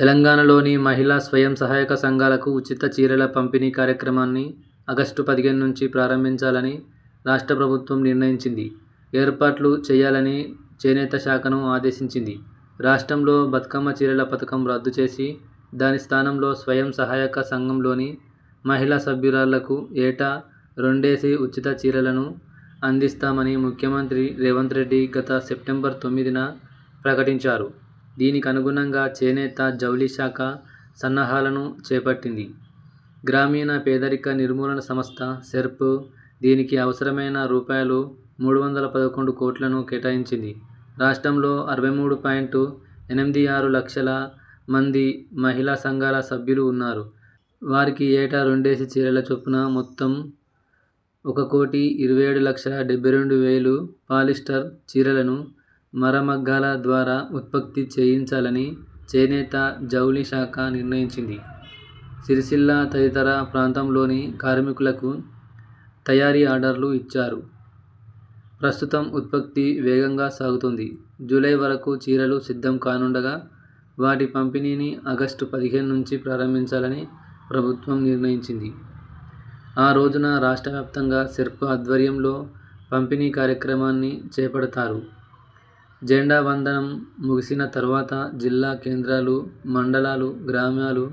తెలంగాణలోని మహిళా స్వయం సహాయక సంఘాలకు ఉచిత చీరల పంపిణీ కార్యక్రమాన్ని ఆగస్టు పదిహేను నుంచి ప్రారంభించాలని రాష్ట్ర ప్రభుత్వం నిర్ణయించింది. ఏర్పాట్లు చేయాలని చేనేత శాఖను ఆదేశించింది. రాష్ట్రంలో బతుకమ్మ చీరల పథకం రద్దు చేసి దాని స్థానంలో స్వయం సహాయక సంఘంలోని మహిళా సభ్యురాళ్ళకు ఏటా రెండేసి ఉచిత చీరలను అందిస్తామని ముఖ్యమంత్రి రేవంత్ రెడ్డి గత సెప్టెంబర్ తొమ్మిదిన ప్రకటించారు. దీనికి అనుగుణంగా చేనేత, జౌళి శాఖ సన్నాహాలను చేపట్టింది. గ్రామీణ పేదరిక నిర్మూలన సంస్థ సెర్ప్ దీనికి అవసరమైన రూపాయలు మూడు వందల పదకొండు కోట్లను కేటాయించింది. రాష్ట్రంలో అరవై మూడు పాయింట్ ఎనిమిది ఆరు లక్షల మంది మహిళా సంఘాల సభ్యులు ఉన్నారు. వారికి ఏటా రెండేసి చీరల చొప్పున మొత్తం ఒక కోటి ఇరవై ఏడు లక్షల డెబ్బై రెండు వేలు పాలిస్టర్ చీరలను మరమగ్గాల ద్వారా ఉత్పత్తి చేయించాలని చేనేత, జౌళి శాఖ నిర్ణయించింది. సిరిసిల్ల తదితర ప్రాంతంలోని కార్మికులకు తయారీ ఆర్డర్లు ఇచ్చారు. ప్రస్తుతం ఉత్పత్తి వేగంగా సాగుతోంది. జూలై వరకు చీరలు సిద్ధం కానుండగా వాటి పంపిణీని ఆగస్టు పదిహేను నుంచి ప్రారంభించాలని ప్రభుత్వం నిర్ణయించింది. ఆ రోజున రాష్ట్ర వ్యాప్తంగా సెర్ప్ ఆధ్వర్యంలో పంపిణీ కార్యక్రమాన్ని చేపడతారు. జెండా వందనం ముగిసిన తర్వాత జిల్లా కేంద్రాలు, మండలాలు, గ్రామాలు,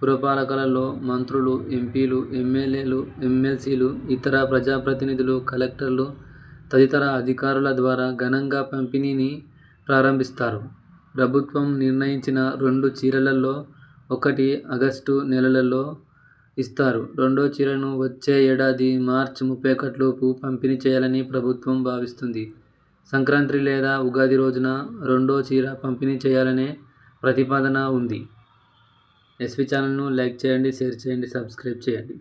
పురపాలకలలో మంత్రులు, ఎంపీలు, ఎమ్మెల్యేలు, ఎమ్మెల్సీలు, ఇతర ప్రజాప్రతినిధులు, కలెక్టర్లు తదితర అధికారుల ద్వారా ఘనంగా పంపిణీని ప్రారంభిస్తారు. ప్రభుత్వం నిర్ణయించిన రెండు చీరలలో ఒకటి ఆగస్టు నెలలలో ఇస్తారు. రెండో చీరను వచ్చే ఏడాది మార్చి ముప్పై ఒకటిలోపు పంపిణీ చేయాలని ప్రభుత్వం భావిస్తుంది సంక్రాంతి లేదా ఉగాది రోజున రెండో చీర పంపిణీ చేయాలనే ప్రతిపాదన ఉంది. ఎస్వి ఛానల్ను లైక్ చేయండి, షేర్ చేయండి, సబ్స్క్రైబ్ చేయండి.